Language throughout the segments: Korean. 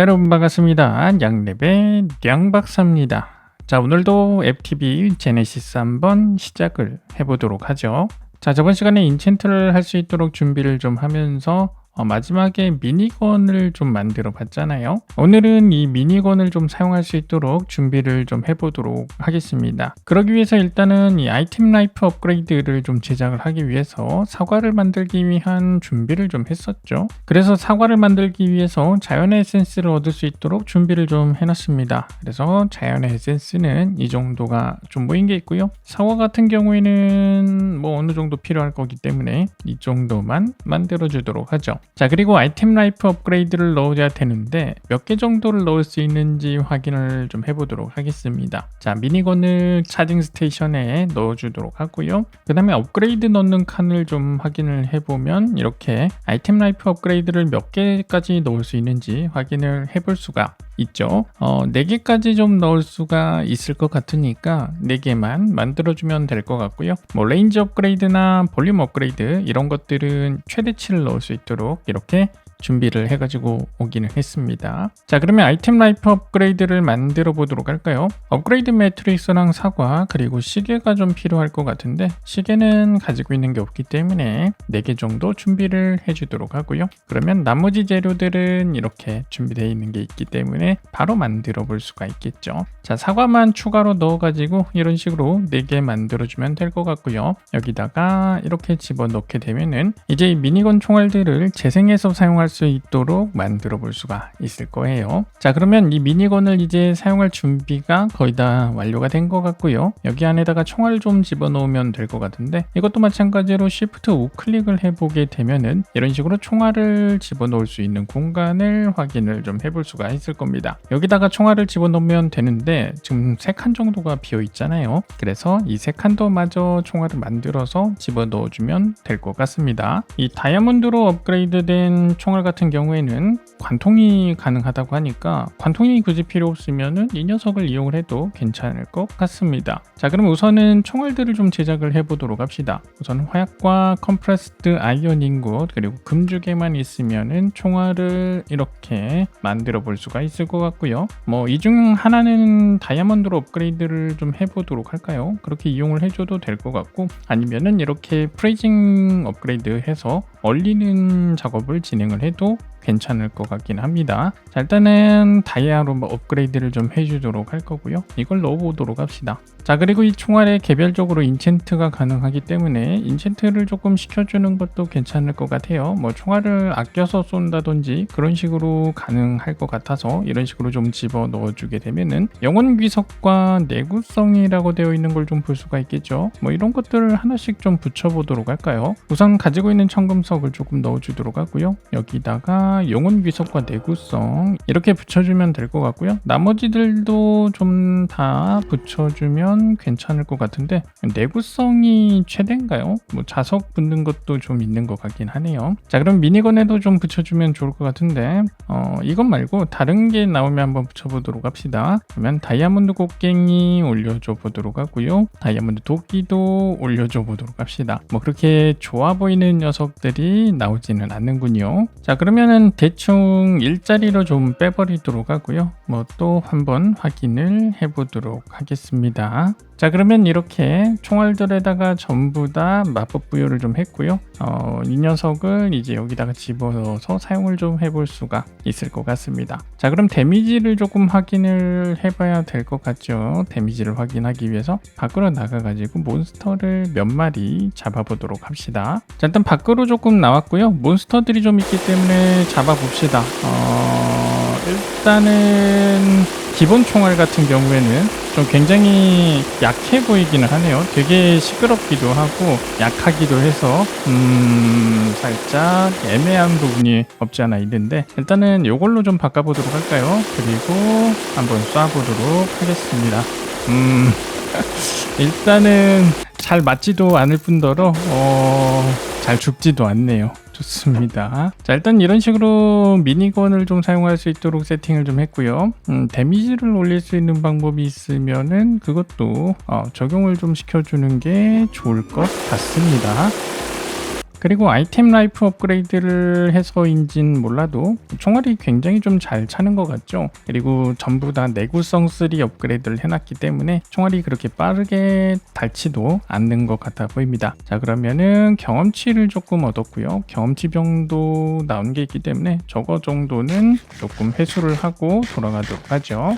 자, 여러분 반갑습니다. 양랩의 양박사입니다. 자, 오늘도 FTV 제네시스 한번 시작을 해보도록 하죠. 자, 저번 시간에 인챈트를 할 수 있도록 준비를 좀 하면서 어, 마지막에 미니건을 좀 만들어 봤잖아요. 오늘은 이 미니건을 좀 사용할 수 있도록 준비를 좀 해보도록 하겠습니다. 그러기 위해서 일단은 이 아이템 라이프 업그레이드를 좀 제작을 하기 위해서 사과를 만들기 위한 준비를 좀 했었죠. 그래서 사과를 만들기 위해서 자연의 에센스를 얻을 수 있도록 준비를 좀 해놨습니다. 그래서 자연의 에센스는 이 정도가 좀 모인 게 있고요. 사과 같은 경우에는 뭐 어느 정도 필요할 거기 때문에 이 정도만 만들어 주도록 하죠. 자 그리고 아이템 라이프 업그레이드를 넣어야 되는데 몇 개 정도를 넣을 수 있는지 확인을 좀 해보도록 하겠습니다. 자 미니건을 차징 스테이션에 넣어주도록 하고요. 그 다음에 업그레이드 넣는 칸을 좀 확인을 해보면 이렇게 아이템 라이프 업그레이드를 몇 개까지 넣을 수 있는지 확인을 해볼 수가 있죠. 어, 4개까지 좀 넣을 수가 있을 것 같으니까 4개만 만들어주면 될 것 같고요. 뭐 레인지 업그레이드나 볼륨 업그레이드 이런 것들은 최대치를 넣을 수 있도록 이렇게 준비를 해가지고 오기는 했습니다. 자 그러면 아이템 라이프 업그레이드를 만들어 보도록 할까요? 업그레이드 매트릭스랑 사과 그리고 시계가 좀 필요할 것 같은데 시계는 가지고 있는 게 없기 때문에 4개 정도 준비를 해주도록 하고요. 그러면 나머지 재료들은 이렇게 준비되어 있는 게 있기 때문에 바로 만들어 볼 수가 있겠죠. 자 사과만 추가로 넣어가지고 이런 식으로 4개 만들어주면 될 것 같고요. 여기다가 이렇게 집어넣게 되면은 이제 미니건 총알들을 재생해서 사용할 수 있도록 만들어 볼 수가 있을 거예요. 자, 그러면 이 미니건을 이제 사용할 준비가 거의 다 완료가 된 것 같고요. 여기 안에다가 총알 좀 집어넣으면 될 것 같은데 이것도 마찬가지로 Shift 우클릭을 해보게 되면은 이런 식으로 총알을 집어넣을 수 있는 공간을 확인을 좀 해볼 수가 있을 겁니다. 여기다가 총알을 집어넣으면 되는데 지금 3칸 정도가 비어 있잖아요. 그래서 이 3칸도 마저 총알을 만들어서 집어넣어주면 될 것 같습니다. 이 다이아몬드로 업그레이드된 총알 총알 같은 경우에는 관통이 가능하다고 하니까 관통이 굳이 필요 없으면은 이 녀석을 이용을 해도 괜찮을 것 같습니다. 자, 그럼 우선은 총알들을 좀 제작을 해보도록 합시다. 우선 화약과 컴프레스드 아이언 인곳 그리고 금주개만 있으면은 총알을 이렇게 만들어 볼 수가 있을 것 같고요. 뭐 이 중 하나는 다이아몬드로 업그레이드를 좀 해보도록 할까요? 그렇게 이용을 해줘도 될 것 같고 아니면은 이렇게 프레이징 업그레이드 해서 얼리는 작업을 진행을 해도 괜찮을 것 같긴 합니다. 자, 일단은 다이아로 뭐 업그레이드를 좀 해주도록 할 거고요. 이걸 넣어보도록 합시다. 자 그리고 이 총알에 개별적으로 인챈트가 가능하기 때문에 인챈트를 조금 시켜주는 것도 괜찮을 것 같아요. 뭐 총알을 아껴서 쏜다든지 그런 식으로 가능할 것 같아서 이런 식으로 좀 집어 넣어주게 되면은 영혼 귀석과 내구성이라고 되어 있는 걸 좀 볼 수가 있겠죠. 뭐 이런 것들을 하나씩 좀 붙여보도록 할까요? 우선 가지고 있는 청금석을 조금 넣어주도록 하고요. 여기다가 영혼 귀석과 내구성 이렇게 붙여주면 될 것 같고요. 나머지들도 좀 다 붙여주면 괜찮을 것 같은데 내구성이 최대인가요? 뭐 자석 붙는 것도 좀 있는 것 같긴 하네요. 자 그럼 미니건에도 좀 붙여주면 좋을 것 같은데 어, 이것 말고 다른 게 나오면 한번 붙여보도록 합시다. 그러면 다이아몬드 곡괭이 올려줘 보도록 하고요. 다이아몬드 도끼도 올려줘 보도록 합시다. 뭐 그렇게 좋아 보이는 녀석들이 나오지는 않는군요. 자 그러면은 일단은 대충 일자리로 좀 빼버리도록 하고요. 뭐 또 한번 확인을 해보도록 하겠습니다. 자 그러면 이렇게 총알들에다가 전부 다 마법 부여를 좀 했고요. 어, 이 녀석을 이제 여기다가 집어넣어서 사용을 좀 해볼 수가 있을 것 같습니다. 자 그럼 데미지를 조금 확인을 해봐야 될 것 같죠? 데미지를 확인하기 위해서 밖으로 나가 가지고 몬스터를 몇 마리 잡아보도록 합시다. 자 일단 밖으로 조금 나왔고요. 몬스터들이 좀 있기 때문에 잡아봅시다. 어, 일단은 기본 총알 같은 경우에는 좀 굉장히 약해 보이기는 하네요. 되게 시끄럽기도 하고 약하기도 해서 음 살짝 애매한 부분이 없지 않아 있는데 일단은 이걸로 좀 바꿔보도록 할까요? 그리고 한번 쏴보도록 하겠습니다. 음 일단은 잘 맞지도 않을 뿐더러 어, 잘 죽지도 않네요. 좋습니다. 자 일단 이런 식으로 미니건을 좀 사용할 수 있도록 세팅을 좀 했고요. 음, 데미지를 올릴 수 있는 방법이 있으면은 그것도 어, 적용을 좀 시켜주는 게 좋을 것 같습니다. 그리고 아이템 라이프 업그레이드를 해서인진 몰라도 총알이 굉장히 좀 잘 차는 것 같죠. 그리고 전부 다 내구성 3 업그레이드를 해놨기 때문에 총알이 그렇게 빠르게 닳지도 않는 것 같아 보입니다. 자 그러면은 경험치를 조금 얻었고요. 경험치 병도 나온 게 있기 때문에 저거 정도는 조금 회수를 하고 돌아가도록 하죠.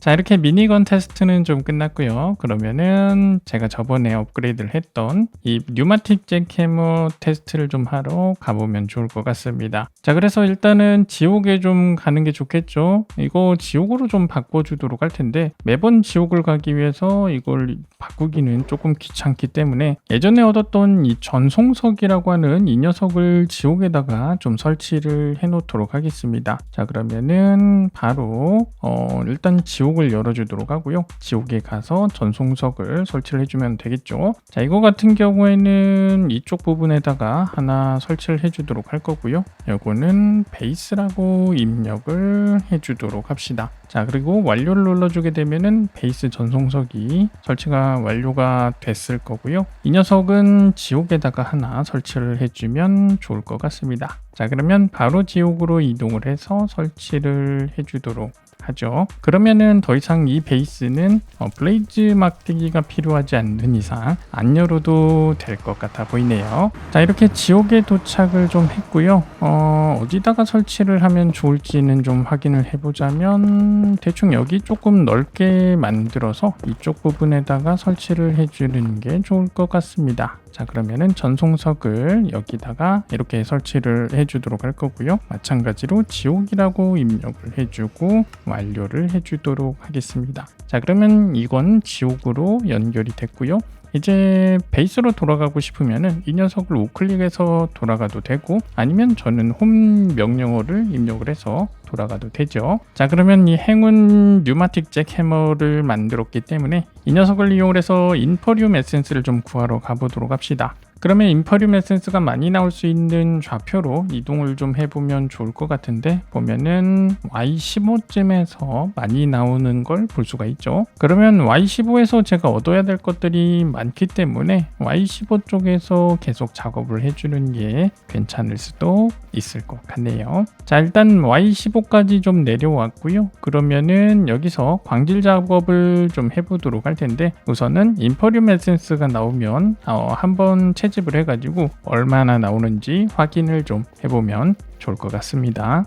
자 이렇게 미니건 테스트는 좀 끝났고요. 그러면은 제가 저번에 업그레이드를 했던 이 뉴마틱 잭캐머 테스트를 좀 하러 가보면 좋을 것 같습니다. 자 그래서 일단은 지옥에 좀 가는 게 좋겠죠? 이거 지옥으로 좀 바꿔주도록 할 텐데 매번 지옥을 가기 위해서 이걸 바꾸기는 조금 귀찮기 때문에 예전에 얻었던 이 전송석이라고 하는 이 녀석을 지옥에다가 좀 설치를 해 놓도록 하겠습니다. 자 그러면은 바로 어 일단 지옥 지옥을 열어주도록 하고요. 지옥에 가서 전송석을 설치를 해주면 되겠죠. 자, 이거 같은 경우에는 이쪽 부분에다가 하나 설치를 해주도록 할 거고요. 요거는 베이스라고 입력을 해주도록 합시다. 자, 그리고 완료를 눌러주게 되면은 베이스 전송석이 설치가 완료가 됐을 거고요. 이 녀석은 지옥에다가 하나 설치를 해주면 좋을 것 같습니다. 자, 그러면 바로 지옥으로 이동을 해서 설치를 해주도록 하죠. 그러면은 더 이상 이 베이스는 어, 블레이즈 막대기가 필요하지 않는 이상 안 열어도 될 것 같아 보이네요. 자 이렇게 지옥에 도착을 좀 했고요. 어, 어디다가 설치를 하면 좋을지는 좀 확인을 해보자면 대충 여기 조금 넓게 만들어서 이쪽 부분에다가 설치를 해주는 게 좋을 것 같습니다. 자 그러면은 전송석을 여기다가 이렇게 설치를 해주도록 할 거고요. 마찬가지로 지옥이라고 입력을 해주고 완료를 해주도록 하겠습니다. 자 그러면 이건 지옥으로 연결이 됐고요 이제 베이스로 돌아가고 싶으면은 이 녀석을 우클릭해서 돌아가도 되고 아니면 저는 홈 명령어를 입력을 해서 돌아가도 되죠. 자 그러면 이 행운 뉴마틱 잭 해머를 만들었기 때문에 이 녀석을 이용해서 인퍼리움 에센스를 좀 구하러 가보도록 합시다. 그러면 인퍼리움 에센스가 많이 나올 수 있는 좌표로 이동을 좀 해보면 좋을 것 같은데 보면은 Y15쯤에서 많이 나오는 걸 볼 수가 있죠. 그러면 Y15에서 제가 얻어야 될 것들이 많기 때문에 Y15 쪽에서 계속 작업을 해주는 게 괜찮을 수도 있을 것 같네요. 자 일단 Y15까지 좀 내려왔고요. 그러면은 여기서 광질 작업을 좀 해보도록 할 텐데 우선은 인퍼리움 에센스가 나오면 어, 한번 채 채집을 해가지고 얼마나 나오는지 확인을 좀 해보면 좋을 것 같습니다.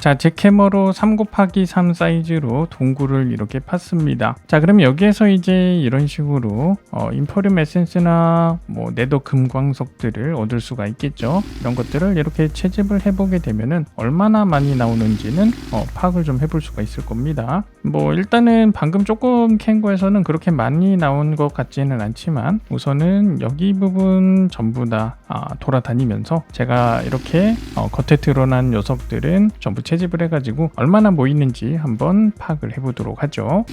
자, 제 캐머로 3 곱하기 3 사이즈로 동굴을 이렇게 팠습니다. 자, 그럼 여기에서 이제 이런 식으로 어, 인퍼륨 에센스나 뭐 네더 금광석들을 얻을 수가 있겠죠. 이런 것들을 이렇게 채집을 해보게 되면은 얼마나 많이 나오는지는 어, 파악을 좀 해볼 수가 있을 겁니다. 뭐 일단은 방금 조금 캔 거에서는 그렇게 많이 나온 것 같지는 않지만 우선은 여기 부분 전부 다 아, 돌아다니면서 제가 이렇게 어, 겉에 드러난 녀석들은 전부 채집을 해가지고 얼마나 모이는지 한번 파악을 해보도록 하죠.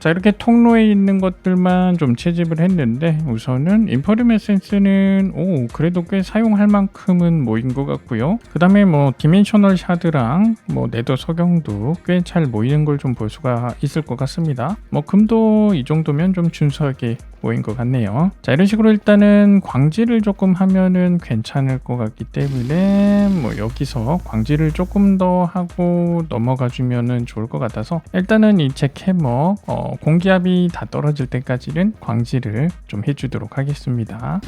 자 이렇게 통로에 있는 것들만 좀 채집을 했는데 우선은 인퍼리움 에센스는 오 그래도 꽤 사용할 만큼은 모인 것 같고요 그 다음에 뭐 디멘셔널 샤드랑 뭐 네더 석영도 꽤 잘 모이는 걸 좀 볼 수가 있을 것 같습니다 뭐 금도 이 정도면 좀 준수하게 모인 것 같네요. 자 이런 식으로 일단은 광질을 조금 하면은 괜찮을 것 같기 때문에 뭐 여기서 광질을 조금 더 하고 넘어가 주면은 좋을 것 같아서 일단은 이 잭해머 어, 공기압이 다 떨어질 때까지는 광질을 좀 해주도록 하겠습니다.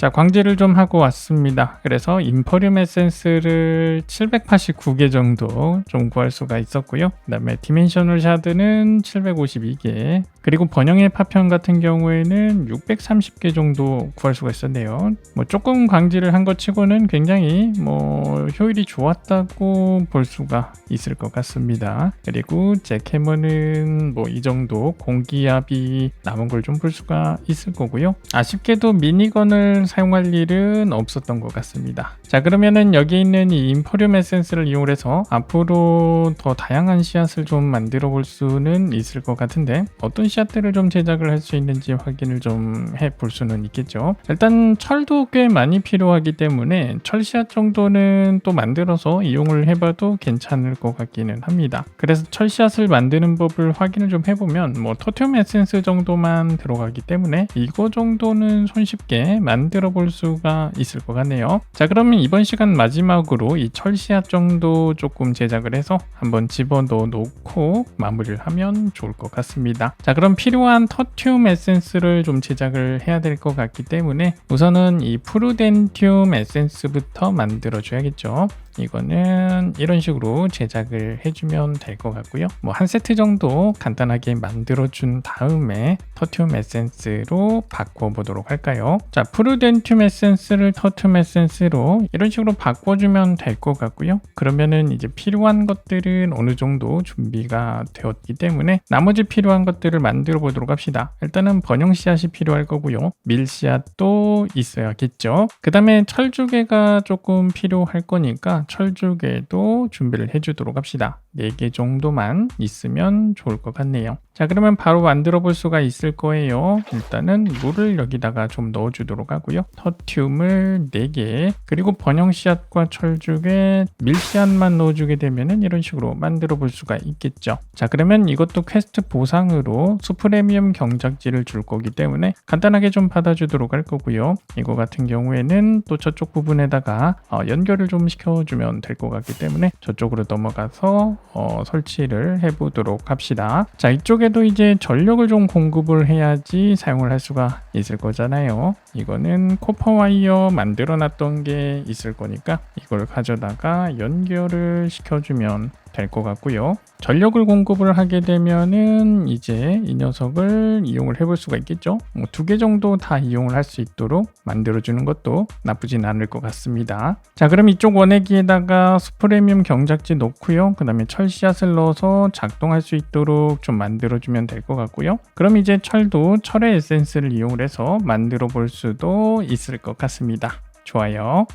자, 광질을 좀 하고 왔습니다. 그래서 인퍼륨 에센스를 789개 정도 좀 구할 수가 있었고요. 그 다음에 디멘셔널 샤드는 752개, 그리고 번영의 파편 같은 경우에는 630개 정도 구할 수가 있었네요. 뭐 조금 광질을 한 것 치고는 굉장히 뭐 효율이 좋았다고 볼 수가 있을 것 같습니다. 그리고 잭해머는 뭐 이 정도 공기압이 남은 걸 좀 볼 수가 있을 거고요. 아쉽게도 미니건을 사용할 일은 없었던 것 같습니다. 자 그러면은 여기 있는 이 인포륨 에센스를 이용해서 앞으로 더 다양한 씨앗을 좀 만들어 볼 수는 있을 것 같은데 어떤 씨앗들을 좀 제작을 할 수 있는지 확인을 좀 해 볼 수는 있겠죠. 일단 철도 꽤 많이 필요하기 때문에 철 씨앗 정도는 또 만들어서 이용을 해봐도 괜찮을 것 같기는 합니다. 그래서 철 씨앗을 만드는 법을 확인을 좀 해보면 뭐 토티움 에센스 정도만 들어가기 때문에 이거 정도는 손쉽게 만들 어 볼 수가 있을 것 같네요. 자 그러면 이번 시간 마지막으로 이 철씨앗 정도 조금 제작을 해서 한번 집어넣어 놓고 마무리를 하면 좋을 것 같습니다. 자 그럼 필요한 터튬 에센스를 좀 제작을 해야 될 것 같기 때문에 우선은 이 프루덴튬 에센스부터 만들어 줘야겠죠. 이거는 이런 식으로 제작을 해주면 될 것 같고요. 뭐 한 세트 정도 간단하게 만들어 준 다음에 터튬 에센스로 바꿔 보도록 할까요? 자, 프루덴 튬 에센스를 터튬 에센스로 이런 식으로 바꿔주면 될 것 같고요. 그러면은 이제 필요한 것들은 어느 정도 준비가 되었기 때문에 나머지 필요한 것들을 만들어 보도록 합시다. 일단은 번영 씨앗이 필요할 거고요. 밀 씨앗도 있어야겠죠. 그 다음에 철조개가 조금 필요할 거니까 철조개도 준비를 해주도록 합시다. 4개 정도만 있으면 좋을 것 같네요. 자 그러면 바로 만들어 볼 수가 있을 거예요. 일단은 물을 여기다가 좀 넣어 주도록 하고요. 터튬을 4개 그리고 번영 씨앗과 철죽에 밀 씨앗만 넣어 주게 되면은 이런 식으로 만들어 볼 수가 있겠죠. 자 그러면 이것도 퀘스트 보상으로 수프레미엄 경작지를 줄 거기 때문에 간단하게 좀 받아 주도록 할 거고요. 이거 같은 경우에는 또 저쪽 부분에다가 어, 연결을 좀 시켜주면 될 것 같기 때문에 저쪽으로 넘어가서 어, 설치를 해보도록 합시다. 자 이쪽에 도 이제 전력을 좀 공급을 해야지 사용을 할 수가 있을 거잖아요. 이거는 코퍼 와이어 만들어 놨던 게 있을 거니까 이걸 가져다가 연결을 시켜주면 될 것 같고요. 전력을 공급을 하게 되면은 이제 이 녀석을 이용을 해볼 수가 있겠죠. 뭐 두 개 정도 다 이용을 할 수 있도록 만들어주는 것도 나쁘진 않을 것 같습니다. 자, 그럼 이쪽 원액기에다가 스프레미움 경작지 넣고요. 그 다음에 철 씨앗을 넣어서 작동할 수 있도록 좀 만들어주면 될 것 같고요. 그럼 이제 철도 철의 에센스를 이용을 해서 만들어 볼 수도 있을 것 같습니다. 좋아요.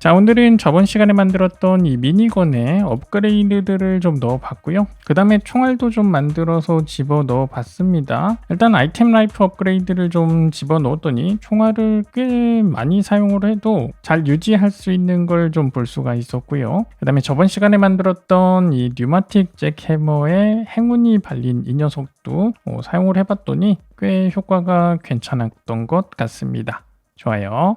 자 오늘은 저번 시간에 만들었던 이 미니건에 업그레이드들을 좀 넣어봤고요. 그 다음에 총알도 좀 만들어서 집어 넣어 봤습니다. 일단 아이템 라이프 업그레이드를 좀 집어 넣었더니 총알을 꽤 많이 사용을 해도 잘 유지할 수 있는 걸 좀 볼 수가 있었고요. 그 다음에 저번 시간에 만들었던 이 뉴마틱 잭 해머에 행운이 발린 이 녀석도 어, 사용을 해봤더니 꽤 효과가 괜찮았던 것 같습니다. 좋아요